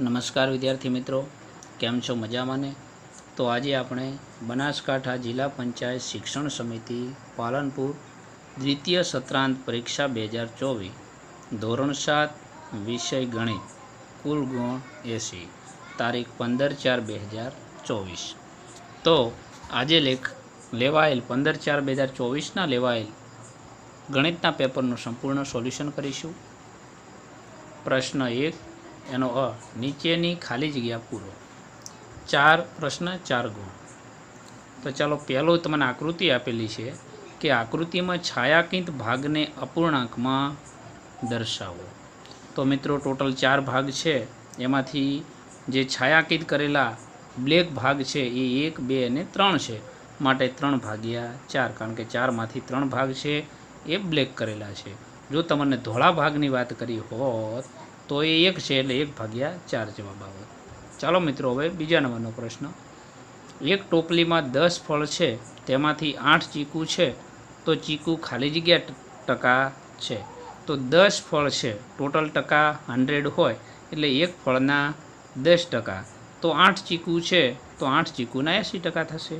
નમસ્કાર વિદ્યાર્થી મિત્રો, કેમ છો મજામાં ને તો આજે આપણે બનાસકાંઠા જિલ્લા પંચાયત શિક્ષણ સમિતિ પાલનપુર દ્વિતીય સત્રાંત પરીક્ષા બે હજાર ચોવીસ, ધોરણ સાત, વિષય ગણિત, કુલ ગુણ એંસી, તારીખ પંદર ચાર બે હજાર ચોવીસ. તો આજે લેખ લેવાયેલ પંદર ચાર બે હજાર ચોવીસના લેવાયેલ ગણિતના પેપરનું સંપૂર્ણ સોલ્યુશન કરીશું. પ્રશ્ન એક એનો અ, નીચેની ખાલી જગ્યા પૂરો. ચાર પ્રશ્ન, ચાર ગુણ. તો ચાલો પહેલો તમને આકૃતિ આપેલી છે કે આકૃતિમાં છાયાંકિત ભાગને અપૂર્ણાંકમાં દર્શાવો. તો મિત્રો, ટોટલ ચાર ભાગ છે. એમાંથી જે છાયાંકિત કરેલા બ્લેક ભાગ છે એ એક, બે અને ત્રણ છે. માટે ત્રણ ભાગ્યા ચાર, કારણ કે ચારમાંથી ત્રણ ભાગ છે એ બ્લેક કરેલા છે. જો તમને ધોળા ભાગની વાત કરી હોત તો એ એક છે એટલે એક ભાગ્યા ચાર જવાબ આવે. ચાલો મિત્રો, હવે બીજા નંબરનો પ્રશ્ન. એક ટોપલીમાં દસ ફળ છે, તેમાંથી આઠ ચીકુ છે, તો ચીકુ ખાલી જગ્યા ટકા છે. તો દસ ફળ છે, ટોટલ ટકા હંડ્રેડ હોય, એટલે એક ફળના દસ ટકા. તો આઠ ચીકુ છે, તો આઠ ચીકુના એંસી ટકા થશે.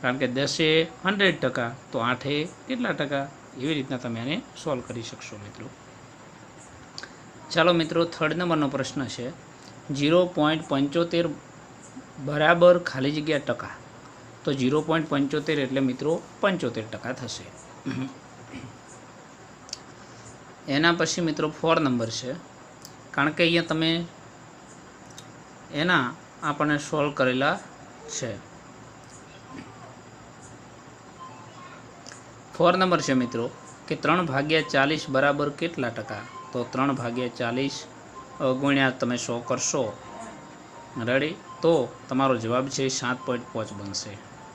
કારણ કે દસે હંડ્રેડ ટકા, તો આઠે કેટલા ટકા? એવી રીતના તમે આને સોલ્વ કરી શકશો મિત્રો. ચાલો મિત્રો થર્ડ નંબરનો પ્રશ્ન છે. ઝીરો પોઈન્ટ પંચોતેર બરાબર ખાલી જગ્યા ટકા. તો ઝીરો પોઈન્ટ પંચોતેર એટલે મિત્રો પંચોતેર ટકા થશે. એના પછી મિત્રો ફોર નંબર છે. કારણ કે અહીંયા તમે એના આપણને સોલ્વ કરેલા છે. ફોર નંબર છે મિત્રો, કે ત્રણ ભાગ્યા ચાલીસ બરાબર કેટલા ટકા? તો ત્રણ ભાગ્યા ચાલીસ ગુણ્યા તમે સો કરશો. રેડી તો તમારો જવાબ છે સાત પોઈન્ટ પાંચ બનશે.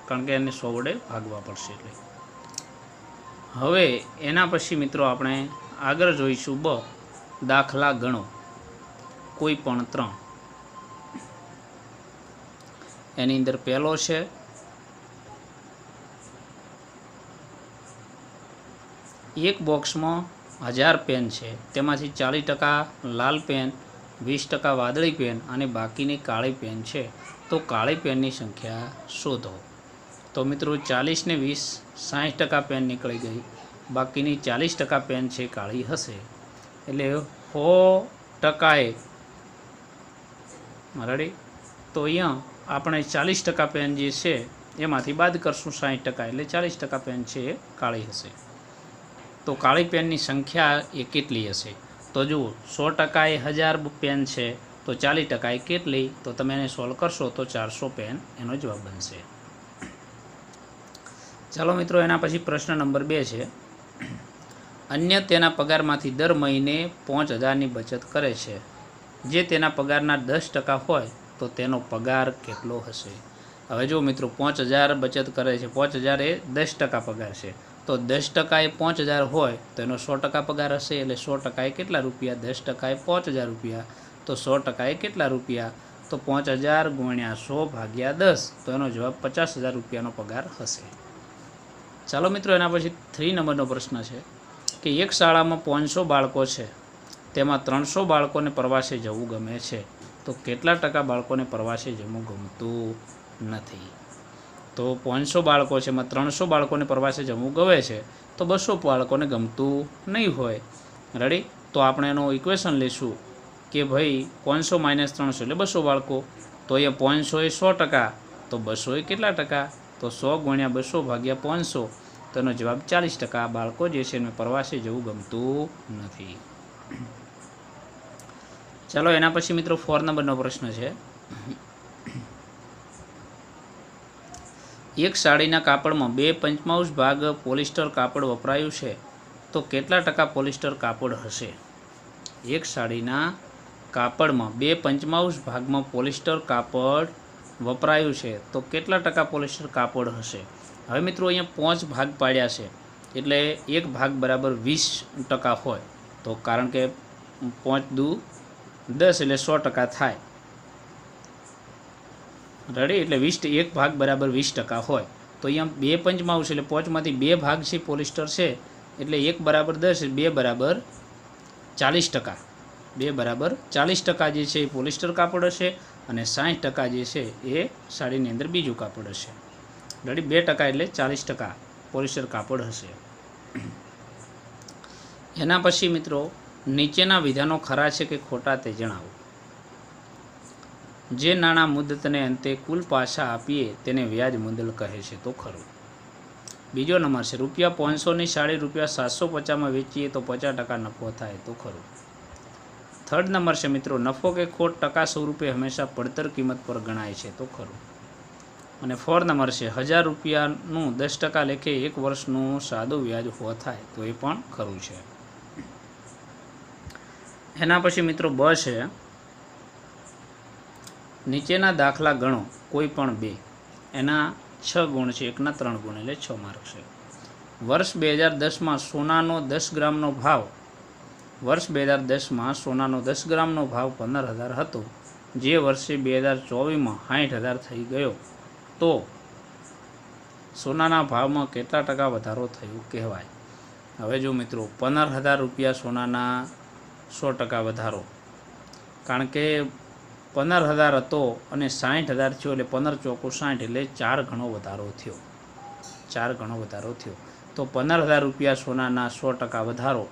કારણ કે એને સો વડે ભાગવા પડશે એટલે. હવે એના પછી મિત્રો આપણે આગળ જોઈશું બ, દાખલા ગણો. કોઈ પણ ત્રણ. એની અંદર પહેલો છે, એક બોક્સમાં હજાર પેન છે. તેમાંથી ચાલીસ ટકા લાલ પેન, વીસ ટકા વાદળી પેન અને બાકીની કાળી પેન છે. તો કાળી પેનની સંખ્યા શોધો. તો મિત્રો ચાલીસને વીસ સાઠ ટકા પેન નીકળી ગઈ. બાકીની ચાલીસ ટકા પેન છે કાળી હશે. એટલે સો ટકાએ. રેડી તો અહીંયા આપણે ચાલીસ ટકા પેન જે છે, એમાંથી બાદ કરશું સાઠ ટકા. એટલે ચાલીસ ટકા પેન છે એ કાળી હશે. તો કાળી પેનની સંખ્યા એ કેટલી હશે? તો જુઓ, સો ટકા એ હજાર પેન છે, તો ચાલીસ ટકા એ કેટલી? તો તમે એને સોલ્વ કરશો તો ચારસો પેન એનો જવાબ બનશે. ચાલો મિત્રો, એના પછી પ્રશ્ન નંબર બે છે. અન્ય તેના પગારમાંથી દર મહિને પાંચ હજારની બચત કરે છે. જે તેના પગારના દસ ટકા હોય, તો તેનો પગાર કેટલો હશે? હવે જો મિત્રો, પાંચ હજાર બચત કરે છે. પાંચ હજાર એ દસ ટકા પગાર છે. તો દસ ટકા એ પાંચ હજાર હોય, તો એનો સો ટકા પગાર હશે, એટલે સો ટકા એ કેટલા રૂપિયા? દસ ટકા એ પાંચ હજાર રૂપિયા. તો સો ટકા એ કેટલા રૂપિયા? તો પાંચ હજાર ગુણ્યા સો ભાગ્યા દસ, તો એનો જવાબ પચાસ હજાર રૂપિયાનો પગાર હશે. ચાલો મિત્રો, એના પછી થ્રી નંબરનો પ્રશ્ન છે કે એક શાળામાં પાંચસો બાળકો છે, તેમાં ત્રણસો બાળકોને પ્રવાસે જવું ગમે છે, તો કેટલા ટકા બાળકોને પ્રવાસે જવું ગમતું નથી? તો પાંચસો બાળકો છે, એમાં ત્રણસો બાળકોને પ્રવાસે જવું ગમે છે, તો બસો બાળકોને ગમતું નહીં હોય. રેડી તો આપણે એનું ઇક્વેશન લઈશું કે ભાઈ પાંચસો માઇનસ ત્રણસો એટલે બસો બાળકો. તો અહીંયા પાંચસો એ સો ટકા, તો બસો એ કેટલા ટકા? તો સો ગુણ્યા બસો ભાગ્યા પાંચસો. તો એનો જવાબ ચાલીસ ટકા. બાળકો જે છે એમને પ્રવાસે જવું ગમતું નથી. ચાલો, એના પછી મિત્રો ફોર નંબરનો પ્રશ્ન છે. એક સાડીના કાપડમાં બે પંચમાંશ ભાગ પોલિસ્ટર કાપડ વપરાયું છે, તો કેટલા ટકા પોલિસ્ટર કાપડ હશે? એક સાડીના કાપડમાં બે પંચમાંશ ભાગમાં પોલિસ્ટર કાપડ વપરાયું છે, તો કેટલા ટકા પોલિસ્ટર કાપડ હશે? હવે મિત્રો અહીંયા પાંચ ભાગ પાડ્યા છે, એટલે એક ભાગ બરાબર વીસ ટકા હોય, તો કારણ કે પાંચ દુ દસ એટલે સો ટકા થાય. રેડી? એટલે વીસ એક ભાગ બરાબર વીસ ટકા હોય. તો અહીંયા બે પંચમાં આવશે, એટલે પાંચમાંથી બે ભાગ છે પોલિસ્ટર છે, એટલે એક બરાબર દસ, બે બરાબર ચાલીસ ટકા. બે બરાબર ચાલીસ ટકા જે છે એ પોલિસ્ટર કાપડ હશે અને સાઠ ટકા જે છે એ સાડીની અંદર બીજું કાપડ હશે. રેડી? બે ટકા એટલે ચાલીસ ટકા પોલિસ્ટર કાપડ હશે. એના પછી મિત્રો નીચેના વિધાનો ખરા છે કે ખોટા તે જણાવો. જે નાણાં મુદતને અંતે કુલ પાછા આપીએ તેને વ્યાજ મુદલ કહે છે, તો ખરું. બીજો નંબર છે, રૂપિયા પાંચસોની સાડી રૂપિયા સાતસો પચાસમાં વેચીએ તો પચાસ ટકા નફો થાય, તો ખરું. થર્ડ નંબર છે મિત્રો, નફો કે ખોટ ટકા સ્વરૂપે હંમેશા પડતર કિંમત પર ગણાય છે, તો ખરું. અને ફોર નંબર છે, હજાર રૂપિયાનું દસ ટકા લેખે એક વર્ષનું સાદું વ્યાજ હો થાય, તો એ પણ ખરું છે. એના પછી મિત્રો બ છે નીચેના દાખલા ગણો, કોઈ પણ બે. એના છ ગુણ છે, એકના ત્રણ ગુણ, એટલે છ માર્ક છે. વર્ષ બે હજાર દસમાં સોનાનો દસ ગ્રામનો ભાવ. વર્ષ બે હજાર દસમાં સોનાનો દસ ગ્રામનો ભાવ પંદર હજાર હતો. જે વર્ષે બે હજાર ચોવીસમાં સાઠ હજાર થઈ ગયો. તો સોનાના ભાવમાં કેટલા ટકા વધારો થયો કહેવાય? હવે જો મિત્રો, પંદર હજાર રૂપિયા સોનાના સો ટકા વધારો. કારણ કે પંદર હજાર હતો અને સાઠ હજાર થયો એટલે પંદર ચોખ્ખું સાઠ એટલે ચાર ગણો વધારો થયો. ચાર ગણો વધારો થયો. તો પંદર હજાર રૂપિયા સોનાના સો ટકા વધારો.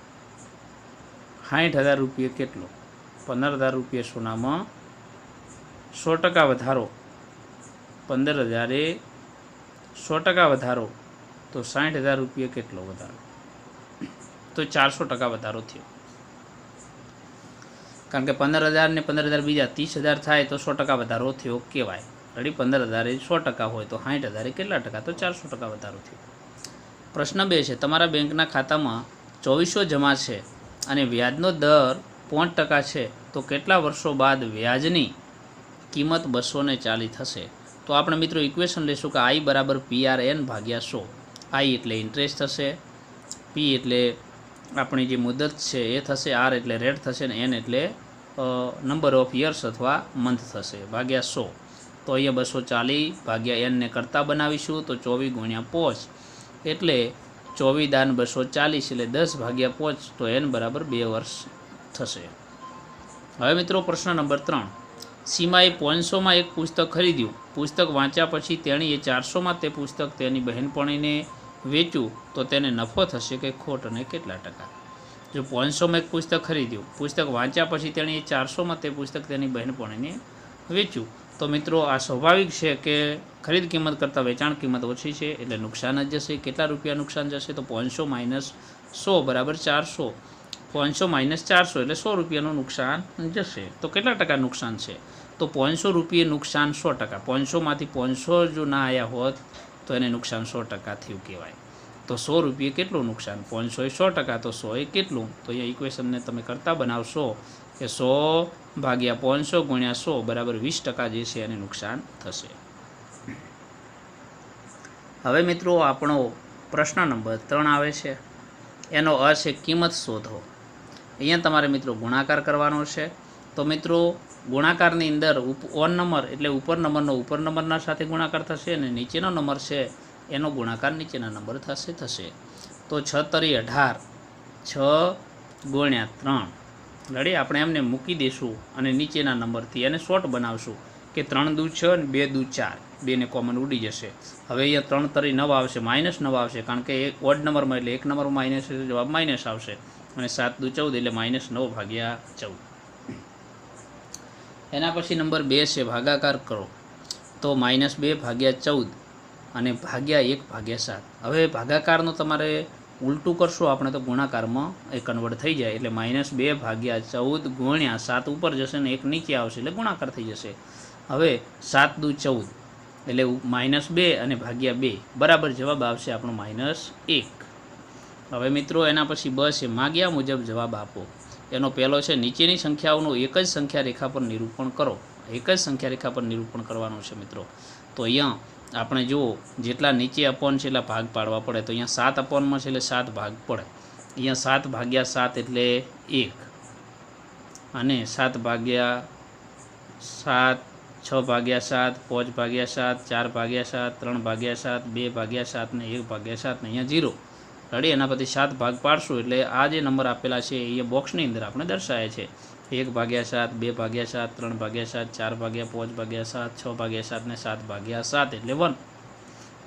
સાઠ હજાર રૂપિયા કેટલો? પંદર હજાર રૂપિયા સોનામાં સો ટકા વધારો. પંદર હજારે સો ટકા વધારો. તો સાઠ હજાર રૂપિયા કેટલો વધારો? તો ચારસો ટકા વધારો થયો. કારણ કે પંદર હજાર ને પંદર હજાર બીજા ત્રીસ હજાર થાય તો સો ટકા વધારો થયો કહેવાય. રેડી પંદર હજારે સો ટકા હોય તો સાઠ હજારે કેટલા ટકા? તો ચારસો ટકા વધારો થયો. પ્રશ્ન બે છે, તમારા બેંકના ખાતામાં ચોવીસો જમા છે અને વ્યાજનો દર પાંચ ટકા છે, તો કેટલા વર્ષો બાદ વ્યાજની કિંમત બસો ને ચાલીસ થશે? તો આપણે મિત્રો ઇક્વેશન લઈશું કે આઈ બરાબર પી આર એન ભાગ્યા સો. આઈ એટલે ઇન્ટરેસ્ટ થશે પી એટલે આપણી જે મુદત છે એ થશે, આર એટલે રેડ થશે ને એન એટલે નંબર ઓફ યર્સ અથવા મંથ થશે, ભાગ્યા સો. તો અહીંયા બસો ચાલીસ ભાગ્યા એનને કરતાં બનાવીશું, તો ચોવીસ ગુણ્યા પોચ. એટલે ચોવીસ દાન બસો ચાલીસ એટલે દસ ભાગ્યા પોચ, તો એન બરાબર બે વર્ષ થશે. હવે મિત્રો પ્રશ્ન નંબર ત્રણ. સીમાએ પાંચસોમાં એક પુસ્તક ખરીદ્યું. પુસ્તક વાંચ્યા પછી તેણીએ ચારસોમાં તે પુસ્તક તેની બહેનપણીને વેચ્યું તો તેને નફો થશે કે ખોટ અને કેટલા ટકા? જો પાંચસોમાં એક પુસ્તક ખરીદ્યું, પુસ્તક વાંચ્યા પછી તેણે એ ચારસોમાં તે પુસ્તક તેની બહેનપણીને વેચ્યું. તો મિત્રો, આ સ્વાભાવિક છે કે ખરીદ કિંમત કરતાં વેચાણ કિંમત ઓછી છે, એટલે નુકસાન જ જશે. કેટલા રૂપિયા નુકસાન જશે? તો પાંચસો માઇનસ સો બરાબર ચારસો. પાંચસો માઇનસ ચારસો એટલે સો રૂપિયાનું નુકસાન જશે. તો કેટલા ટકા નુકસાન છે? તો પાંચસો રૂપિયે નુકસાન સો ટકા. પાંચસોમાંથી પાંચસો જો ના આવ્યા હોત તો એને નુકસાન સો ટકા થયું કહેવાય. તો સો રૂપિયે કેટલું નુકસાન? પાંચસો સો ટકા, તો સો એ કેટલું? તો અહીંયા ઇક્વેશનને તમે કરતા બનાવશો કે સો ભાગ્યા પાંચસો ગુણ્યા સો બરાબર વીસ ટકા જે છે એને નુકસાન થશે. હવે મિત્રો આપણો પ્રશ્ન નંબર ત્રણ આવે છે. એનો અર્થ છે કિંમત શોધો. અહીંયા તમારે મિત્રો ગુણાકાર કરવાનો છે. તો મિત્રો ગુણાકારની અંદર ઓન નંબર એટલે ઉપર નંબરનો ઉપર નંબરના સાથે ગુણાકાર થશે અને નીચેનો નંબર છે એનો ગુણાકાર નીચેના નંબર થશે થશે. તો છ તરી અઢાર, છ ગુણ્યા ત્રણ. રેડી? આપણે એમને મૂકી દઈશું અને નીચેના નંબરથી એને શોર્ટ બનાવશું કે ત્રણ દૂ છ અને બે દૂ ચાર. બેને કોમન ઉડી જશે. હવે અહીંયા ત્રણ તરી નવ આવશે, માઇનસ નવ આવશે, કારણ કે એક ઓડ નંબરમાં એટલે એક નંબર માઇનસ જવાબ માઇનસ આવશે. અને સાત દુ ચૌદ એટલે માઇનસ નવ ભાગ્યા ચૌદ. એના પછી નંબર બે છે ભાગાકાર કરો. તો માઇનસ બે ભાગ્યા ચૌદ અને ભાગ્યા એક ભાગ્યા સાત. હવે ભાગાકારનું તમારે ઉલટું કરશો, આપણે તો ગુણાકારમાં એ કન્વર્ટ થઈ જાય. એટલે માઇનસ બે ભાગ્યા ચૌદ ગુણ્યા સાત ઉપર જશે ને એક નીચે આવશે, એટલે ગુણાકાર થઈ જશે. હવે સાત દુ ચૌદ, એટલે માઇનસ બે અને ભાગ્યા બે. બરાબર જવાબ આવશે આપણો માઇનસ એક. હવે મિત્રો, એના પછી બસ છે. માગ્યા મુજબ જવાબ આપો. એનો પહેલો છે, નીચેની સંખ્યાઓનું એક જ સંખ્યા રેખા પર નિરૂપણ કરો. એક જ સંખ્યા રેખા પર નિરૂપણ કરવાનું છે મિત્રો. તો અહીંયા આપણે જુઓ, જેટલા નીચે અપોન છે એટલા ભાગ પાડવા પડે. તો અહીંયા સાત અપોનમાં છે એટલે સાત ભાગ પડે. અહીંયા સાત ભાગ્યા સાત એટલે એક. અને સાત ભાગ્યા સાત, છ ભાગ્યા સાત, પાંચ ભાગ્યા સાત, ચાર ભાગ્યા સાત, ત્રણ ભાગ્યા સાત, બે ભાગ્યા સાત ને એક ભાગ્યા સાત ને અહીંયા જીરો. રેડી એના પછી સાત ભાગ પાડશું. એટલે આ જે નંબર આપેલા છે, એ બોક્સની અંદર આપણે દર્શાવે છે. એક ભાગ્યા સાત, બે ભાગ્યા સાત, ત્રણ ભાગ્યા સાત, ચાર ભાગ્યા પાંચ ભાગ્યા સાત, છ ભાગ્યા સાત ને સાત ભાગ્યા સાત. એટલે વન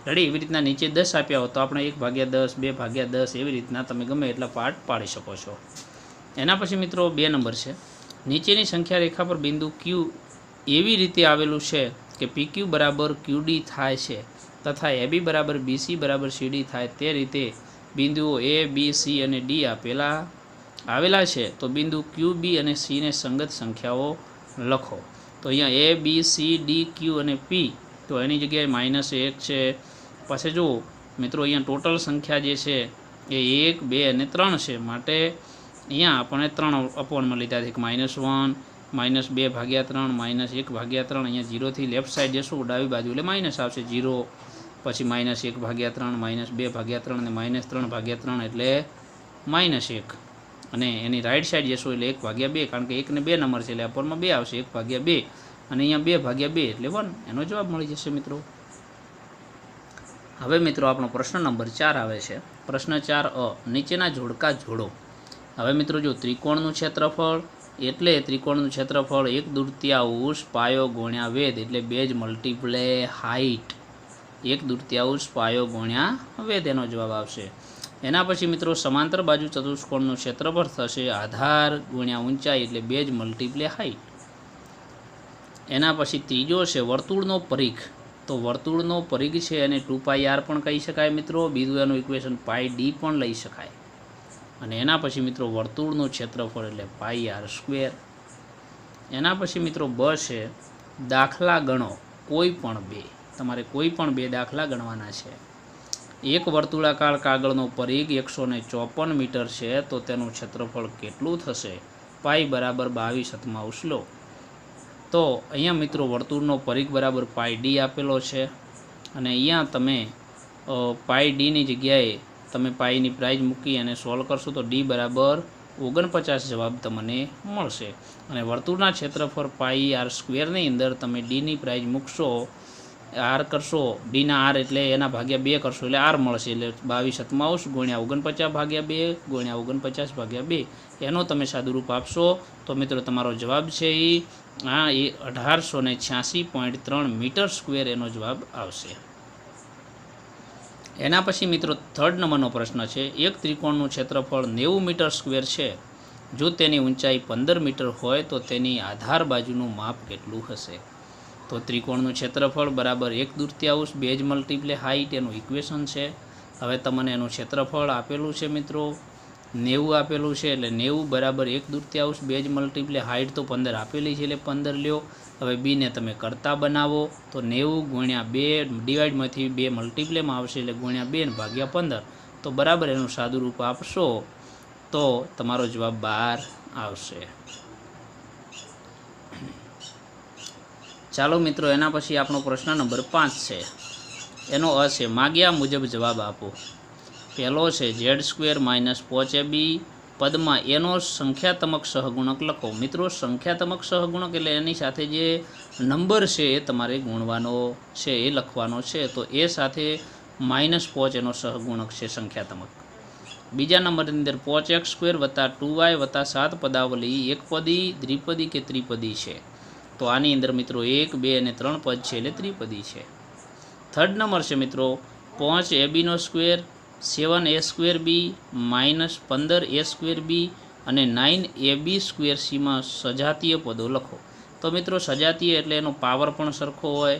રેડી? એવી રીતના નીચે દસ આપ્યા હોય તો આપણે એક ભાગ્યા દસ, બે ભાગ્યા દસ એવી રીતના તમે ગમે એટલા પાર્ટ પાડી શકો છો. એના પછી મિત્રો બે નંબર છે. નીચેની સંખ્યા રેખા પર બિંદુ ક્યુ એવી રીતે આવેલું છે કે પીક્યુ બરાબર ક્યુડી થાય છે તથા એબી બરાબર બીસી બરાબર સીડી થાય તે રીતે બિંદુઓ એ બી સી અને ડી આપેલા આવેલા છે, તો બિંદુ ક્યુ બી અને સીને સંગત સંખ્યાઓ લખો. તો અહીંયા A B C D Q અને પી તો એની જગ્યાએ માઇનસ એક છે. પછી જુઓ, મિત્રો, અહીંયા ટોટલ સંખ્યા જે છે એ એક, બે અને ત્રણ છે. માટે અહીંયા આપણે ત્રણ અપોનમાં લીધા છે. માઇનસ વન, માઇનસ બે ભાગ્યા ત્રણ, માઇનસ એક ભાગ્યા ત્રણ. અહીંયા જીરોથી લેફ્ટ સાઈડ જશું. ડાબી બાજુ એટલે માઇનસ આવશે. જીરો પછી માઇનસ એક ભાગ્યા ત્રણ, માઇનસ બે ભાગ્યા ત્રણ અને માઇનસ ત્રણ ભાગ્યા ત્રણ એટલે માઇનસ એક. અને એની રાઈટ સાઈડ જશો એટલે એક ભાગ્યા બે, કારણ કે એકને બે નંબર છે એટલે અપરમાં બે આવશે, એક ભાગ્યા બે. અને અહીંયા બે ભાગ્યા બે એટલે વન એનો જવાબ મળી જશે મિત્રો. હવે મિત્રો આપણો પ્રશ્ન નંબર ચાર આવે છે. પ્રશ્ન ચાર અ, નીચેના જોડકા જોડો. હવે મિત્રો જો ત્રિકોણનું ક્ષેત્રફળ એટલે ત્રિકોણનું ક્ષેત્રફળ એક દૂરત્યાંશ પાયો ગુણ્યા વેદ એટલે બે જ મલ્ટીપ્લે હાઈટ એક દૂરત્યાંશ પાયો ગુણ્યા હવે તેનો જવાબ આવશે. એના પછી મિત્રો, સમાંતર બાજુ ચતુષ્કોણનું ક્ષેત્રફળ થશે આધાર ગુણ્યા ઊંચાઈ એટલે બે જ મલ્ટીપ્લે હાઈટ. એના પછી ત્રીજો છે વર્તુળનો પરીખ તો વર્તુળનો પરિઘ છે અને ટુ પાઈ આર પણ કહી શકાય મિત્રો, બીજું એનું ઇક્વેશન પાઈ ડી પણ લઈ શકાય. અને એના પછી મિત્રો, વર્તુળનું ક્ષેત્રફળ એટલે પાઈ આર સ્ક્વેર. એના પછી મિત્રો, બ છે દાખલા ગણો, કોઈ પણ બે. તમારે કોઈ પણ બે દાખલા ગણવાના છે. એક વર્તુળાકાર કાગળનો પરિઘ એકસો ચોપન મીટર છે, તો તેનું ક્ષેત્રફળ કેટલું થશે? પાઈ બરાબર બાવીસ હાથમાં ઉછલો. તો અહીંયા મિત્રો વર્તુળનો પરિઘ બરાબર પાઈ ડી આપેલો છે. અને અહીંયા તમે પાઈ ડીની જગ્યાએ તમે પાઈની પ્રાઇઝ મૂકી અને સોલ્વ કરશો તો ડી બરાબર ઓગણપચાસ જવાબ તમને મળશે. અને વર્તુળના ક્ષેત્રફળ પાઈ આર સ્ક્વેરની અંદર તમે ડીની પ્રાઇઝ મૂકશો આર કરશો ડીના આર એટલે એના ભાગ્યા બે કરશો એટલે આર મળશે એટલે બાવીસ સત્તાવીસ ગુણ્યા ઓગણપચાસ ભાગ્યા બે, ગુણ્યા ઓગણપચાસ ભાગ્યા બે. એનો તમે સાદુરૂપ આપશો તો મિત્રો તમારો જવાબ છે એ આ એ અઢારસો ને છ્યાસી પોઈન્ટ ત્રણ મીટર સ્ક્વેર એનો જવાબ આવશે. એના પછી મિત્રો થર્ડ નંબરનો પ્રશ્ન છે, એક ત્રિકોણનું ક્ષેત્રફળ નેવું મીટર સ્ક્વેર છે. જો તેની ઊંચાઈ પંદર મીટર હોય તો તેની આધાર બાજુનું માપ કેટલું હશે? તો ત્રિકોણનું ક્ષેત્રફળ બરાબર એક દૂરત્યાંશ બે જ મલ્ટીપ્લે હાઇટ એનું ઇક્વેશન છે. હવે તમને એનું ક્ષેત્રફળ આપેલું છે મિત્રો. નેવું આપેલું છે એટલે નેવું બરાબર એક દૂરત્યાંશ બે જ મલ્ટીપ્લે હાઇટ તો પંદર આપેલી છે એટલે પંદર લ્યો. હવે બીને તમે કરતા બનાવો તો નેવું ગુણ્યા બે ડિવાઈડમાંથી બે મલ્ટીપ્લેમાં આવશે એટલે ગુણ્યા બે ભાગ્યા પંદર. તો બરાબર એનું સાદુરૂપ આપશો તો તમારો જવાબ બહાર આવશે. ચાલો મિત્રો, એના પછી આપણો પ્રશ્ન નંબર પાંચ છે. એનો અ છે, માગ્યા મુજબ જવાબ આપો. પહેલો છે, ઝેડ સ્ક્વેર માઇનસ પોચ એ બી. પદમાં એનો સંખ્યાત્મક સહગુણક લખો. મિત્રો, સંખ્યાત્મક સહગુણક એટલે એની સાથે જે નંબર છે એ તમારે ગુણવાનો છે, એ લખવાનો છે. તો એ સાથે માઇનસ પોચ એનો સહગુણક છે, સંખ્યાત્મક. બીજા નંબરની અંદર, પોચ એક્સ સ્ક્વેર વત્તા ટુ વાય વત્તા સાત પદાવલી એકપદી દ્વિપદી કે ત્રિપદી છે? તો આની અંદર મિત્રો એક, બે અને ત્રણ પદ છે એટલે ત્રિપદી છે. થર્ડ નંબર છે મિત્રો, પાંચ એ બીનો square seven A square B minus પંદર એ સ્ક્વેર બી અને નાઇન એ બી સ્ક્વેર સીમાં સજાતીય પદો લખો. તો મિત્રો સજાતીય એટલે એનો પાવર પણ સરખો હોય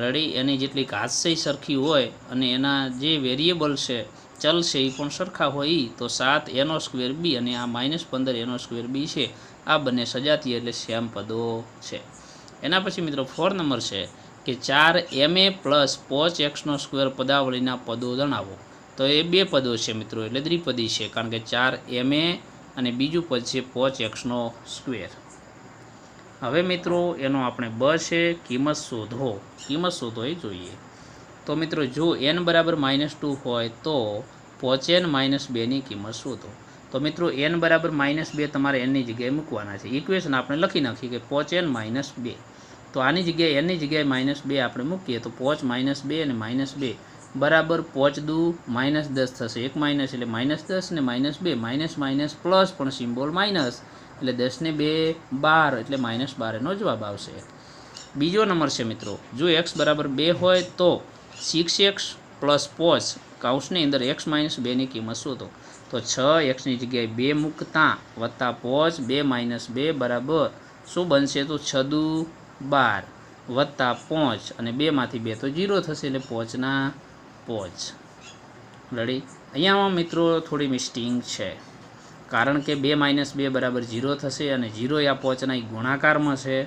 રેડી એની જેટલી ઘાતશય સરખી હોય અને એના જે વેરિયેબલ છે, ચલ છે એ પણ સરખા હોય તો સાત એનો સ્ક્વેર બી અને આ માઇનસ પંદર એનો સ્ક્વેર બી છે. આ બંને સજાતીય એટલે શ્યામ પદો છે. એના પછી મિત્રો ફોર નંબર છે કે ચાર એમ એ પ્લસ પોચ એક્સનો સ્ક્વેર પદાવલીના પદો જણાવો. તો એ બે પદો છે મિત્રો, એટલે દ્વિપદી છે, કારણ કે ચાર એમ અને બીજું પદ છે પોચ એક્સનો સ્ક્વેર હવે મિત્રો, એનો આપણે બ છે, કિંમત શોધો. કિંમત શોધો એ જોઈએ. તો મિત્રો, જો એન બરાબર માઇનસ ટુ હોય તો પોચ એન માઇનસ બેની કિંમત શોધો. તો મિત્રો એન બરાબર માઇનસ બે તમારે એનની જગ્યાએ મૂકવાના છે. ઇક્વેશન આપણે લખી નાખીએ કે પોચ એન માઇનસ બે. તો આની જગ્યાએ એનની જગ્યાએ માઇનસ બે આપણે મૂકીએ તો પોચ માઇનસ બે અને માઇનસ બે. બરાબર પોચ દુ માઇનસ દસ થશે. એક માઇનસ એટલે માઇનસ દસ ને માઇનસ બે. માઇનસ માઇનસ પ્લસ પણ સિમ્બોલ માઇનસ એટલે દસને બે, બાર એટલે માઇનસ બાર એનો જવાબ આવશે. બીજો નંબર છે મિત્રો, જો એક્સ બરાબર બે હોય તો સિક્સ એક્સ પ્લસ પોચ કાઉન્સની અંદર એક્સ માઇનસ બેની કિંમત શોધો. તો છ એક્સની જગ્યાએ બે મૂકતા વત્તા પોચ, બે માઇનસ બે બરાબર. શું બનશે તો છદુ બાર વત્તા પોચ અને બેમાંથી બે તો જીરો થશે એટલે પોચના પોચ. રેડી અહીંયામાં મિત્રો થોડી મિસ્ટિંગ છે. કારણ કે બે માઇનસ બે બરાબર જીરો થશે અને જીરો આ પોચના એ ગુણાકારમાં છે.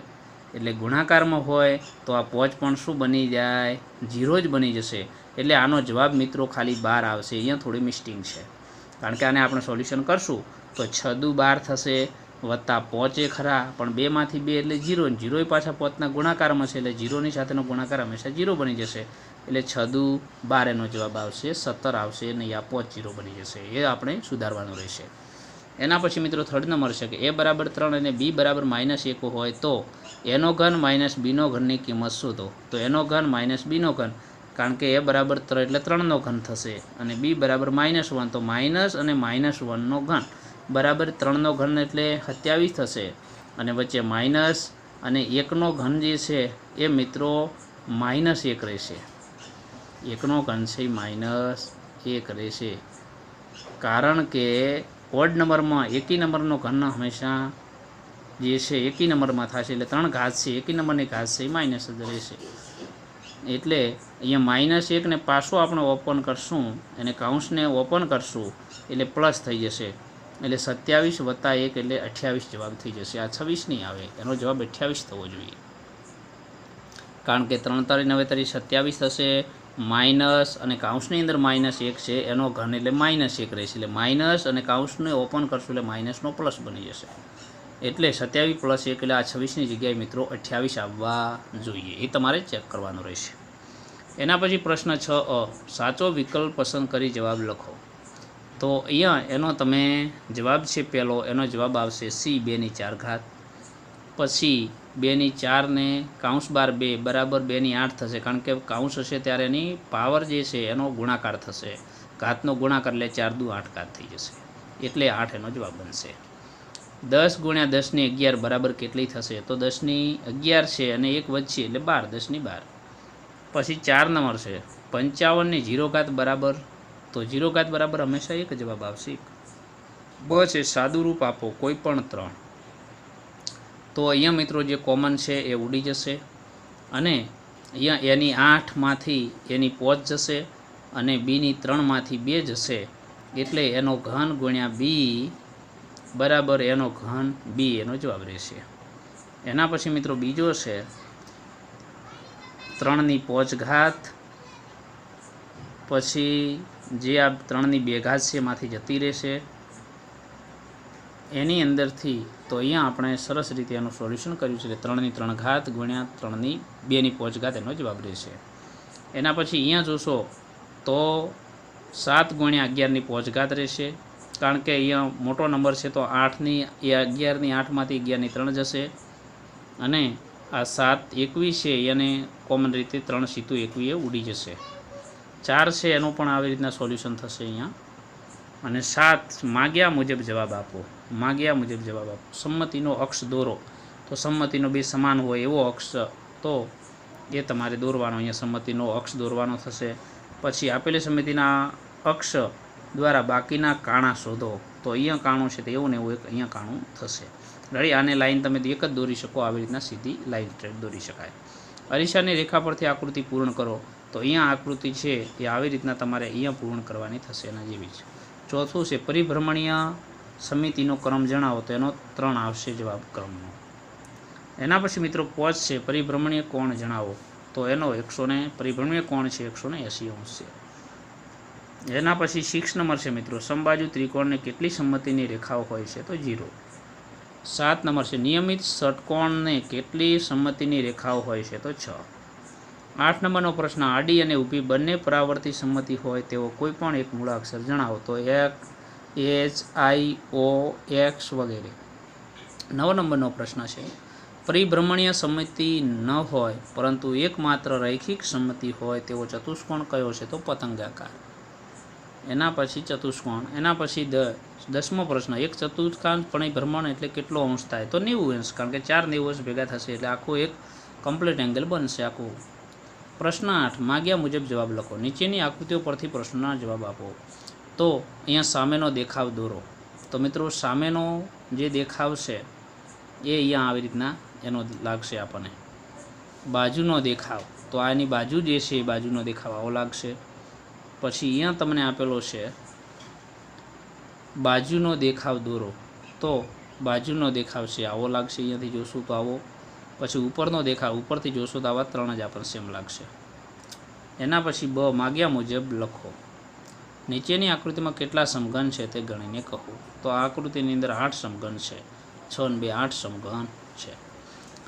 એટલે ગુણાકારમાં હોય તો આ પોચ પણ શું બની જાય? જીરો જ બની જશે. એટલે આનો જવાબ મિત્રો ખાલી બાર આવશે. અહીંયા થોડી મિસ્ટિંગ છે. કારણ કે આને આપણે સોલ્યુશન કરશું, તો છ દુ બાર થશે, વત્તા પોચે ખરા, પણ બેમાંથી બે એટલે જીરો જીરોય પાછા પોતના ગુણાકારમાં છે એટલે જીરોની સાથેનો ગુણાકાર હંમેશા જીરો બની જશે. એટલે છ દુ બાર એનો જવાબ આવશે, સત્તર આવશે અને આ પોચ જીરો બની જશે. એ આપણે સુધારવાનું રહેશે. એના પછી મિત્રો થર્ડ નંબર છે કે એ બરાબર ત્રણ અને બી બરાબર માઇનસ એક હોય તો એનો ઘન માઇનસ બીનો ઘનની કિંમત શોધો. તો એનો ઘન માઇનસ બીનો ઘન કારણ કે એ બરાબર ત્રણ, એટલે ત્રણનો ઘન થશે અને બી બરાબર માઇનસ વન તો માઇનસ અને માઇનસ વનનો ઘન. બરાબર ત્રણનો ઘન એટલે સત્યાવીસ થશે. અને વચ્ચે માઇનસ અને એકનો ઘન જે છે, એ મિત્રો માઇનસ એક રહેશે. એકનો ઘન છે માઇનસ એક રહેશે. કારણ કે ઓડ નંબરમાં એકી નંબરનો ઘન હંમેશા જે છે, એકી નંબરમાં થશે. એટલે ત્રણ ઘાત છે, એકી નંબરની ઘાત છે, એ માઇનસ જ રહેશે. એટલે અહીંયા માઇનસ એકને પાછો આપણે ઓપન કરશું અને કાઉન્સને ઓપન કરશું, એટલે પ્લસ થઈ જશે. એટલે સત્યાવીસ વત્તા એક એટલે અઠ્યાવીસ જવાબ થઈ જશે. આ છવ્વીસ નહીં આવે, એનો જવાબ અઠ્યાવીસ થવો જોઈએ. કારણ કે ત્રણ તારી નવે તારી સત્યાવીસ થશે, માઇનસ અને કાઉન્સની અંદર માઇનસ એક છે, એનો ઘન એટલે માઇનસ એક રહેશે. એટલે માઇનસ અને કાઉન્સને ઓપન કરશું એટલે માઇનસનો પ્લસ બની જશે. એટલે સત્યાવીસ પ્લસ એક એટલે આ છવ્વીસની જગ્યાએ મિત્રો અઠ્યાવીસ આવવા જોઈએ. એ તમારે ચેક કરવાનું રહેશે. એના પછી પ્રશ્ન છ અ, સાચો વિકલ્પ પસંદ કરી જવાબ લખો. તો અહીંયા એનો તમે જવાબ છે પહેલો, એનો જવાબ આવશે સી બેની ચાર ઘાત. પછી બેની ચારને કાઉન્સ બાર બે, બરાબર બેની આઠ થશે. કારણ કે કાઉન્સ હશે ત્યારે એની પાવર જે છે એનો ગુણાકાર થશે. ઘાતનો ગુણાકાર એટલે ચાર દુ આઠ ઘાત થઈ જશે. એટલે આઠ એનો જવાબ બનશે. દસ ગુણ્યા દસની અગિયાર બરાબર કેટલી થશે? તો દસની અગિયાર છે અને એક વધશે એટલે બાર, દસની બાર. પછી ચાર નંબર છે. પંચાવનની જીરો ઘાત બરાબર. તો જીરો ઘાત બરાબર હંમેશા એક જવાબ આવશે બ છે સાદું રૂપ આપો કોઈ પણ ત્રણ. તો અહીંયા મિત્રો જે કોમન છે એ ઉડી જશે અને અહીંયા એની આઠમાંથી એની પોચ જશે અને બીની ત્રણમાંથી બે જશે. એટલે એનો ઘન ગુણ્યા બી બરાબર એનો ઘન બી એનો જવાબ રહેશે. એના પછી મિત્રો બીજો છે ત્રણની પોચ ઘાત પછી જે આ ત્રણની બે ઘાત છે એમાંથી જતી રહેશે. એની અંદરથી તો અહીંયા આપણે સરસ રીતે એનું સોલ્યુશન કર્યું છે કે ત્રણની ત્રણ ઘાત ગુણ્યા ત્રણની બેની પોચ ઘાત એનો જવાબ રહેશે. એના પછી અહીંયા જોશો તો સાત ગુણ્યા અગિયારની પોચ ઘાત રહેશે. કારણ કે અહીંયા મોટો નંબર છે તો આઠની, એ અગિયારની, આઠમાંથી અગિયારની ત્રણ જશે અને આ સાત એકવીસ છે, એને કોમન રીતે ત્રણ સીતું એકવીએ ઉડી જશે. ચાર છે, એનું પણ આવી રીતના સોલ્યુશન થશે અહીંયા. અને સાત માગ્યા મુજબ જવાબ આપો. માગ્યા મુજબ જવાબ આપો. સંમતિનો અક્ષ દોરો. તો સંમતિનો બે સમાન હોય એવો અક્ષ, તો એ તમારે દોરવાનો. અહીંયા સંમતિનો અક્ષ દોરવાનો થશે. પછી આપેલી સમિતિના અક્ષ દ્વારા બાકીના કાણા શોધો. તો અહીંયા કાણું છે, તો એવું ને એવું એક અહીંયા કાણું થશે. રેડી આને લાઈન તમે એક જ દોરી શકો, આવી રીતના સીધી લાઈન સ્ટ્રેટ દોરી શકાય. અરીસાની રેખા પરથી આકૃતિ પૂર્ણ કરો. તો અહીંયા આકૃતિ છે, એ આવી રીતના તમારે અહીંયા પૂર્ણ કરવાની થશે એના જેવી જ. ચોથું છે, પરિભ્રમણીય સમિતિનો ક્રમ જણાવો, તો એનો ત્રણ આવશે જવાબ ક્રમનો. એના પછી મિત્રો પોચ છે, પરિભ્રમણીય કોણ જણાવો? તો એનો એકસો ને, પરિભ્રમણીય કોણ છે, એકસો ને એંસી અંશ છે. એના પછી સિક્સ નંબર છે મિત્રો. સમબાજુ ત્રિકોણને કેટલી સંમતિની રેખાઓ હોય છે તો જીરો સાત નંબર છે. નિયમિત ષટકોણને કેટલી સંમતિની રેખાઓ હોય છે તો છ. આઠ નંબરનો પ્રશ્ન, આડી અને ઊભી બંને પરાવર્તી સંમતિ હોય તેવો કોઈ પણ એક મૂળાક્ષર જણાવો તો એક, એચ, આઈ, ઓ, એક્સ વગેરે. નવ નંબરનો પ્રશ્ન છે. પરિભ્રમણીય સંમતિ ન હોય, પરંતુ એકમાત્ર રૈખિક સંમતિ હોય તેવો ચતુષ્કોણ કયો છે તો પતંગાકાર. એના પછી ચતુષ્કોણ, એના પછી દસમો પ્રશ્ન, એક ચતુષ્કાંત ભ્રમણ એટલે કેટલો અંશ થાય? તો નેવું અંશ, કારણ કે ચાર નેવું અંશ ભેગા થશે એટલે આખું એક કમ્પ્લીટ એંગલ બનશે આખું. પ્રશ્ન આઠ, માગ્યા મુજબ જવાબ લખો. નીચેની આકૃતિઓ પરથી પ્રશ્નના જવાબ આપો. તો અહીંયા સામેનો દેખાવ દોરો. તો મિત્રો, સામેનો જે દેખાવ છે, એ અહીંયા આવી રીતના એનો લાગશે આપણને. બાજુનો દેખાવ. તો આની બાજુ જે છે એ બાજુનો દેખાવ આવો લાગશે. પછી અહીંયા તમને આપેલો છે, બાજુનો દેખાવ દોરો. તો બાજુનો દેખાવ છે, આવો લાગશે, અહીંયાથી જોશું તો આવો. પછી ઉપરનો દેખાવ, ઉપરથી જોશો તો આવા ત્રણ જ આપણને સેમ લાગશે. એના પછી બ માગ્યા મુજબ લખો. નીચેની આકૃતિમાં કેટલા સમઘન છે તે ગણીને કહો. તો આ આકૃતિની અંદર આઠ સમઘન છે. છ ને બે આઠ સમઘન છે.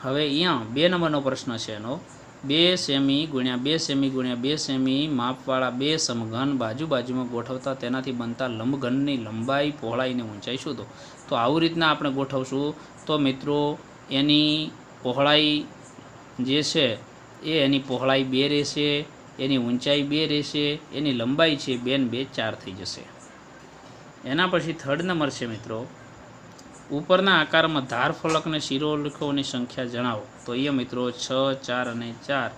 હવે અહીંયા બે નંબરનો પ્રશ્ન છે એનો. બે સેમી ગુણ્યા બે સેમી ગુણ્યા બે સેમી માપવાળા બે સમઘન બાજુ બાજુમાં ગોઠવતા તેનાથી બનતા લંબઘનની લંબાઈ, પહોળાઈને ઊંચાઈ શોધો તો? આવી રીતના આપણે ગોઠવશું. તો મિત્રો, એની પહોળાઈ જે છે, એ એની પહોળાઈ બે રહેશે, એની ઊંચાઈ બે રહેશે, એની લંબાઈ છે બે ને બે ચાર થઈ જશે. એના પછી થર્ડ નંબર છે મિત્રો. ઉપરના આકારમાં ધાર ફલકને શિરોલેખોની સંખ્યા જણાવો. તો અહીંયા મિત્રો છ, ચાર અને ચાર.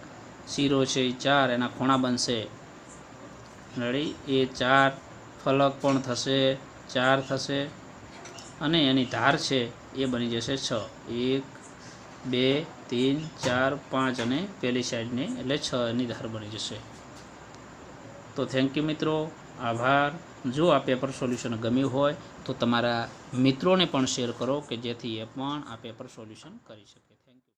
શિરો છે એ ચાર, એના ખૂણા બનશે. રેડી એ ચાર ફલક પણ થશે, ચાર થશે. અને એની ધાર છે એ બની જશે છ. એક, બે ત્રણ ચાર, પાંચ અને પેલી સાઈડની એટલે છ એની ધાર બની જશે. તો થેન્ક યુ મિત્રો. આભાર. જો આ પેપર સોલ્યુશન ગમ્યું હોય, તો તમારા મિત્રોને પણ શેર કરો કે જેથી એ પણ આ પેપર સોલ્યુશન કરી શકે.